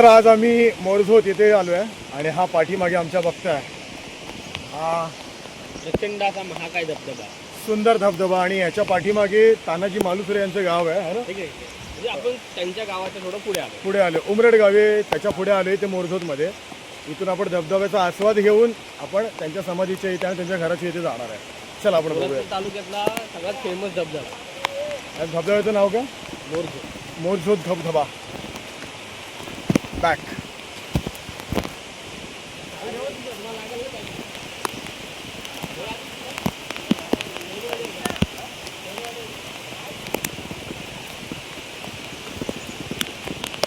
तर आज आम्ही मोरझोत येथे आलो आहे आणि हा पाठीमागे आमच्या बघताय. हा प्रचंड असा महाकाय धबधबा. सुंदर धबधबा आणि याच्या पाठीमागे तानाजी मालुसरे यांचं गाव आहे है ना? ठीक आहे म्हणजे आपण त्यांच्या गावाच्या थोडं पुढे आलो पुढे आले उमरेड गावे त्याच्या पुढे आले ते मोरझोतमध्ये. इथून आपण धबधब्याचा आस्वाद घेऊन आपण त्यांच्या समाधीच्या इथे आणि त्यांच्या घराच्या इथे जाणार आहे. चल आपण बघूया. तालुक्यातला सगळ्यात फेमस धबधबा. धबधब्याचं नाव काय? मोरजो मोरझोत धबधबा. बॅक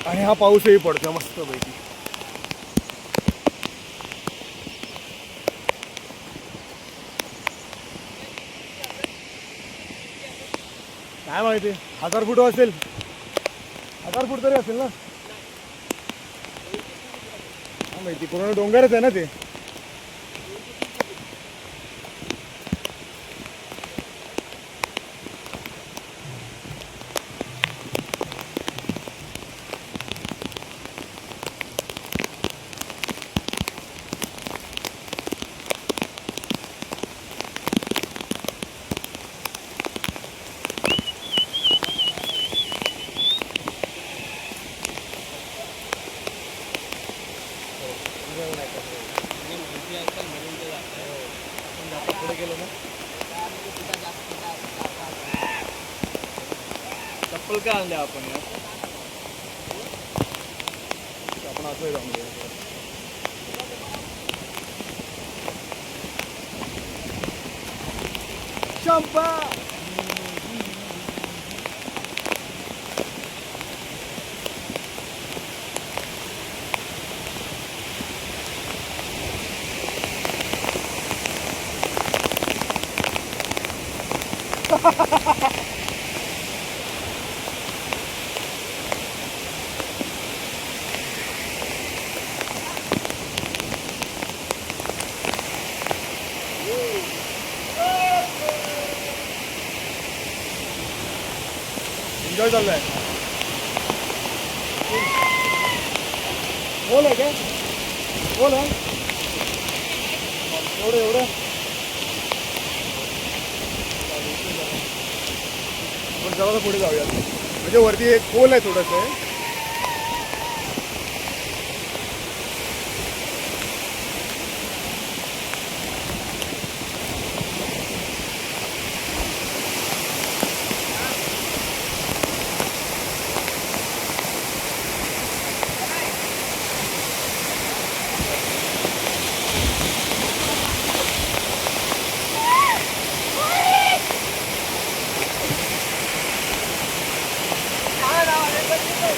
आणि हा पाऊसही पडतो मस्त पैकी काय माहिती हजार फूट असेल. हजार फूट तरी असेल ना काय माहिती. पूर्ण डोंगरच आहे ना ते? चप्पल काय आणल्या आपण यार? आपण असं जाऊन घेऊ. शंपा एन्जॉय चाललाय. बोल आहे काय बोल आहे एवढं एवढं. पण चला पुढे जाऊया म्हणजे वरती एक खोल आहे थोडंसं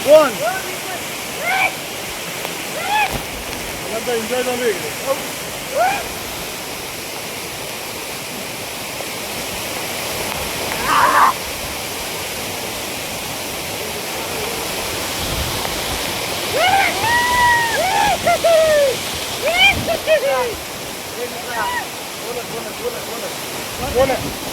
कोण मला एन्जॉय चालू आहे इकडे. कोण आहे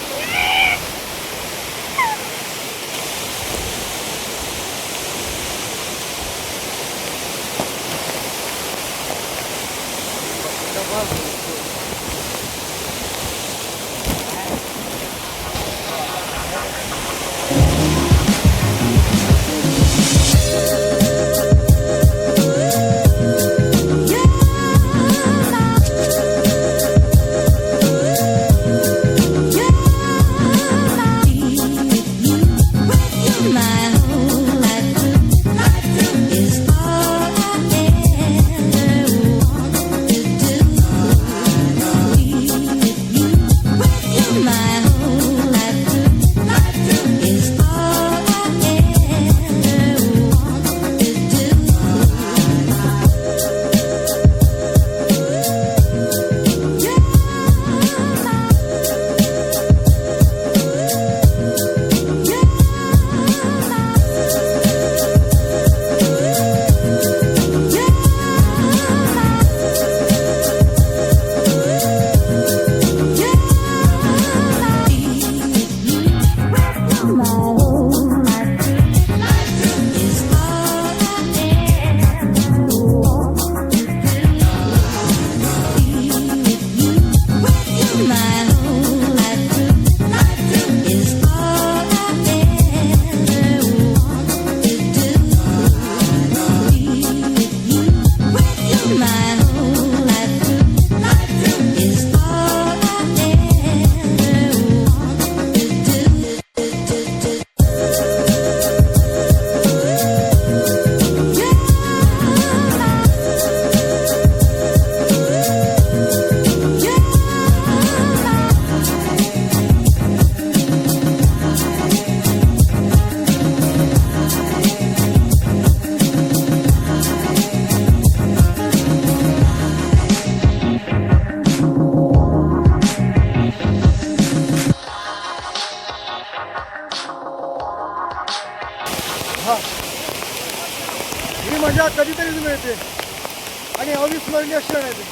Hani alıyorsun öyle yaşıyor nedir?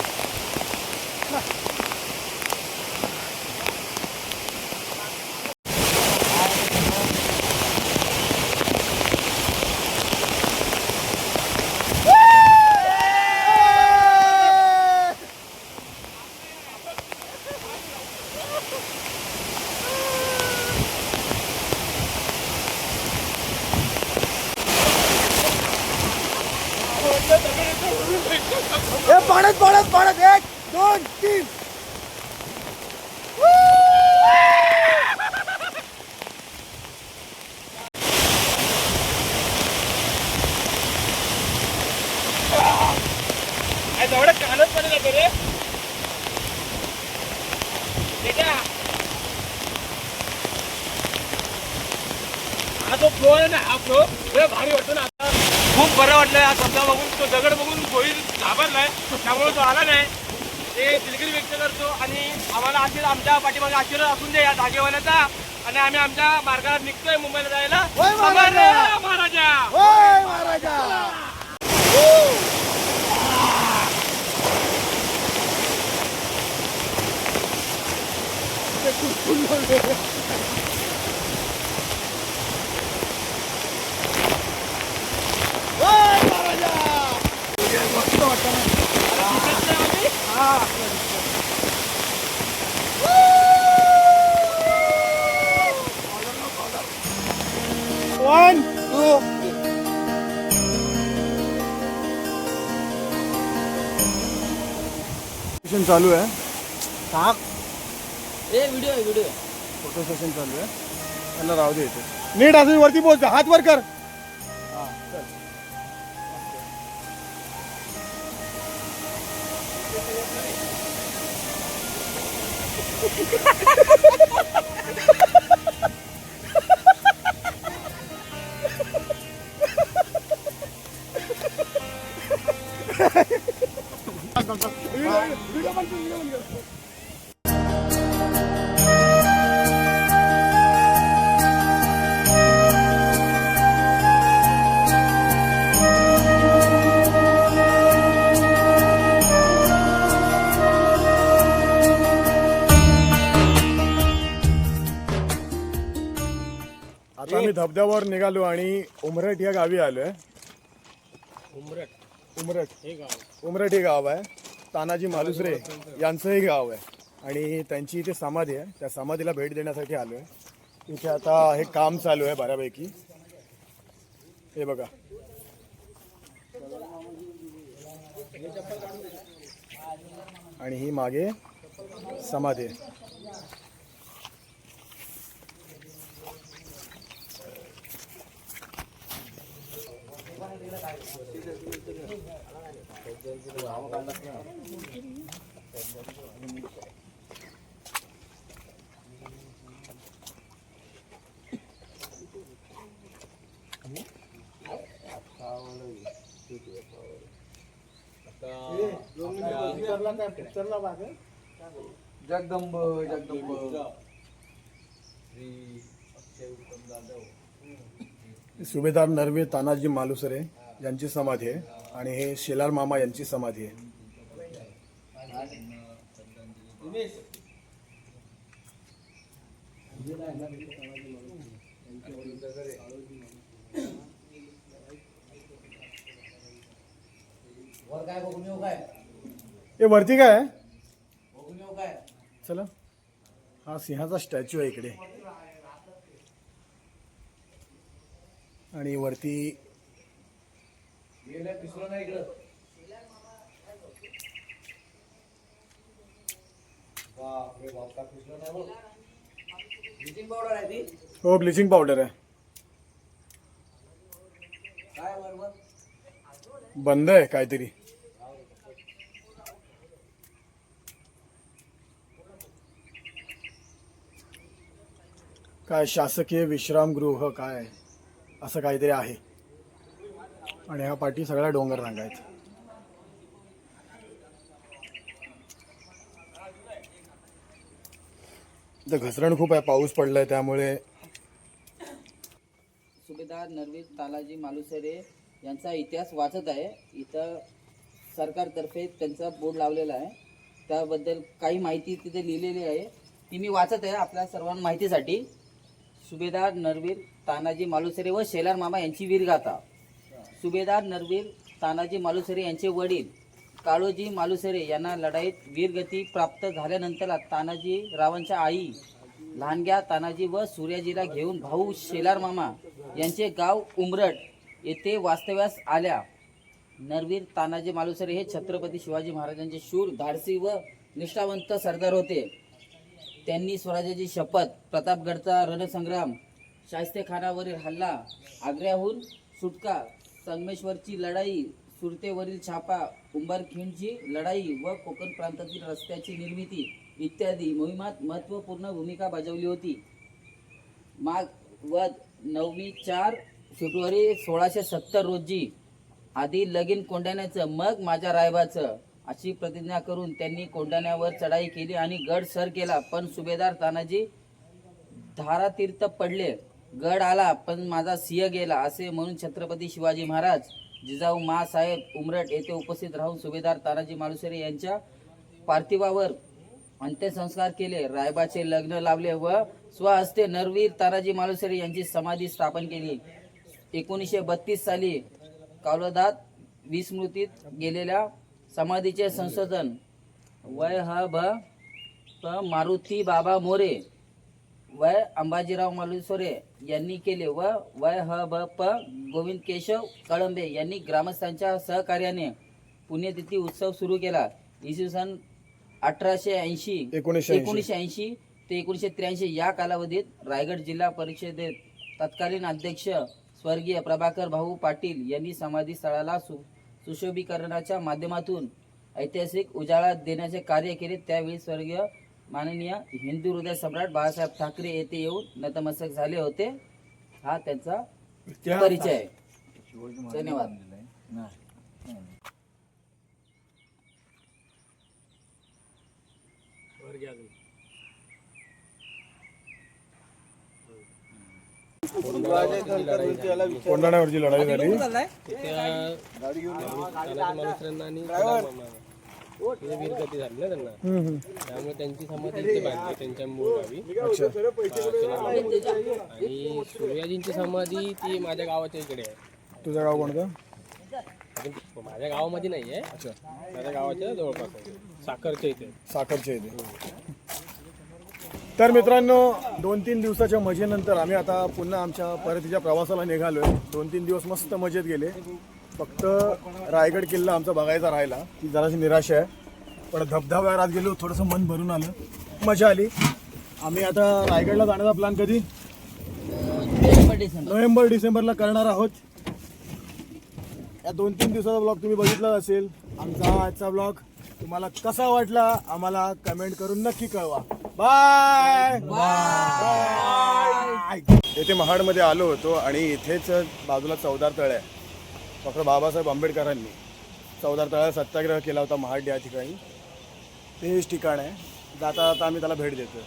पळत पळत एक दोन तीन. एवढं कानच पण जातो रे. हा जो फ्लो आहे ना हा फ्लो भारी वाटतो ना. खूप बरं वाटलं हा धबधबा बघून. तो दगड बघून गोळी घाबरलाय. त्यामुळे तो आला नाही. ते दिलगिरी व्यक्त करतो आणि आम्हाला आशीर्वाद आमच्या पाठीमागे आशीर्वाद असून दे या जागेवाल्याचा. आणि आम्ही आमच्या मार्गाला निघतोय मुंबईला जायला. होय, महाराजा! महाराजा ओय महाराजा ओय महाराजा मस्त वाटतं ना सेशन चालू आहे. थांब. ए व्हिडिओ आहे व्हिडिओ फोटो सेशन चालू आहे. त्यांना राहू दे इथे. नीट असं वरती पोहोच हात वर कर. Ha ha ha ha ha! आता आम्ही धबधब्यावर निघालो आणि उमरट या गावी आलोय. उमरट उमरट हे गाव. उमरट हे गाव आहे. तानाजी मालुसरे यांचं हे गाव आहे. आणि त्यांची इथे समाधी आहे. त्या समाधीला भेट देण्यासाठी आलो आहे इथे आता हे काम चालू आहे बऱ्यापैकी. हे बघा. आणि ही मागे समाधी आहे. जगदंब जगदंब. सुभेदार नरवे तानाजी मालुसरे. यांची समाधी आहे. आणि हे शेलार मामा यांची समाधी आहे. हे वरती काय आहे? काय चला. हा सिंहाचा स्टॅच्यू आहे इकडे. आणि वरती पिसलं नाही इकडं. बापरे बाप का पिसलं नाही बघ. ब्लिचिंग पावडर आहे ती. हो ब्लिचिंग पावडर आहे. काय वर वर बंद आहे काहीतरी. काय शासकीय विश्रामगृह काय? असं काहीतरी आहे. आणि ह्या पाठी सगळ्या डोंगर रांगा आहेत इथं घसरण खूप आहे पाऊस पडलाय त्यामुळे. सुभेदार नरवीर तालाजी मालुसरे यांचा इतिहास वाचत आहे. इथं सरकारतर्फे त्यांचा बोर्ड लावलेला आहे. त्याबद्दल काही माहिती तिथे लिहिलेली आहे. ती मी वाचत आहे आपल्या सर्वांना माहितीसाठी. सुभेदार नरवीर तानाजी मालुसरे व शेलार मामा यांची वीरगाथा. सुभेदार नरवीर तानाजी मालुसरे यांचे वडील काळोजी मालुसरे यांना लढाईत वीरगती प्राप्त झाल्यानंतर तानाजी रावांच्या आई लहानग्या तानाजी व सूर्याजीला घेऊन भाऊ शेलार मामा यांचे गाव उमरट येथे वास्तव्यास आल्या. नरवीर तानाजी मालुसरे हे छत्रपती शिवाजी महाराजांचे शूर धाडसी व निष्ठावंत सरदार होते. त्यांनी स्वराज्याची शपथ प्रतापगडचा रणसंग्राम शाहिस्तेखानावरील हल्ला आग्र्याहून सुटका संगमेश्वरची लढाई सुरतेवरील छापा उंबरखिंडची लढाई व कोकण प्रांतातील रस्त्याची निर्मिती इत्यादी मोहिमात महत्त्वपूर्ण भूमिका बजावली होती. माग वध नवमी चार फेब्रुवारी सोळाशे सत्तर रोजी आधी लगीन कोंडाण्याचं मग माझ्या रायबाचं अशी प्रतिज्ञा करून त्यांनी कोंडाण्यावर चढाई केली आणि गड सर केला. पण सुभेदार तानाजी धारातीर्थ पडले. गड आला पण माझा सिंह गेला असे म्हणून छत्रपती शिवाजी महाराज जिजाऊ मासाहेब उमरट येथे उपस्थित राहून सुभेदार तानाजी मालुसरे यांच्या पार्थिवावर अंत्यसंस्कार केले. रायबाचे लग्न लावले व स्वहस्ते नरवीर तानाजी मालुसरे यांची समाधी स्थापन केली. एकोणीसशे बत्तीस साली कावलदात विस्मृतीत गेलेल्या समाधीचे संशोधन वय ह भ मारुती बाबा मोरे वय अंबाजीराव मालुसरे यांनी केले व वय ह ब प गोविंद केशव कळंबे यांनी ग्रामस्थांच्या सहकार्याने पुण्यतिथी उत्सव सुरू केला इसवी सन अठराशे ऐंशी. एकोणीसशे ऐंशी ते एकोणीसशे त्र्याऐंशी या कालावधीत रायगड जिल्हा परिषदेत तत्कालीन अध्यक्ष स्वर्गीय प्रभाकर भाऊ पाटील यांनी समाधी स्थळाला सु सुशोभीकरणाच्या माध्यमातून ऐतिहासिक उजाळा देण्याचे कार्य केले त्यावेळी स्वर्गीय माननीय हिंदू हृदय सम्राट बाळासाहेब ठाकरे येथे येऊन नतमस्तक झाले होते. हा त्यांचा परिचय आहे. धन्यवाद. कोंढाण्यावरची लढाई झाली. वीरगती झाली ना त्यांना. त्यामुळे त्यांची समाधी इथे बांधली त्यांच्या मूळ गावी. अच्छा. आणि सूर्याजींची समाधी ती माझ्या गावाच्या इकडे आहे. तुझं गाव कोणतं? पण माझ्या गावामध्ये नाही आहे. अच्छा. माझ्या गावाच्या जवळपास आहे. साखरच्या इथे. साखरच्या इथे. तर मित्रांनो दोन तीन दिवसाच्या मजेनंतर आम्ही आता पुन्हा आमच्या परतीच्या प्रवासाला निघालोय. दोन तीन दिवस मस्त मजेत गेले. फक्त रायगड किल्ला आमचा बघायचा राहिला ती जराशी निराशा आहे. पण धबधब्यावर आज गेलो थोडंसं मन भरून आलं. मजा आली. आम्ही आता रायगडला जाण्याचा प्लॅन कधी? November December. नोव्हेंबर डिसेंबरला करणार आहोत. या दोन तीन दिवसाचा ब्लॉग तुम्ही बघितला असेल. आमचा आजचा ब्लॉग तुम्हाला कसा वाटला आम्हाला कमेंट करून नक्की कळवा. बाय बाय येथे महाडमध्ये आलो होतो आणि इथेच बाजूला चौदार तळ आहे. डॉक्टर बाबासाहेब आंबेडकरांनी चौदा तळा सत्याग्रह केला होता महाड या ठिकाणी ते हेच ठिकाण आहे जाता जाता आम्ही त्याला भेट देतो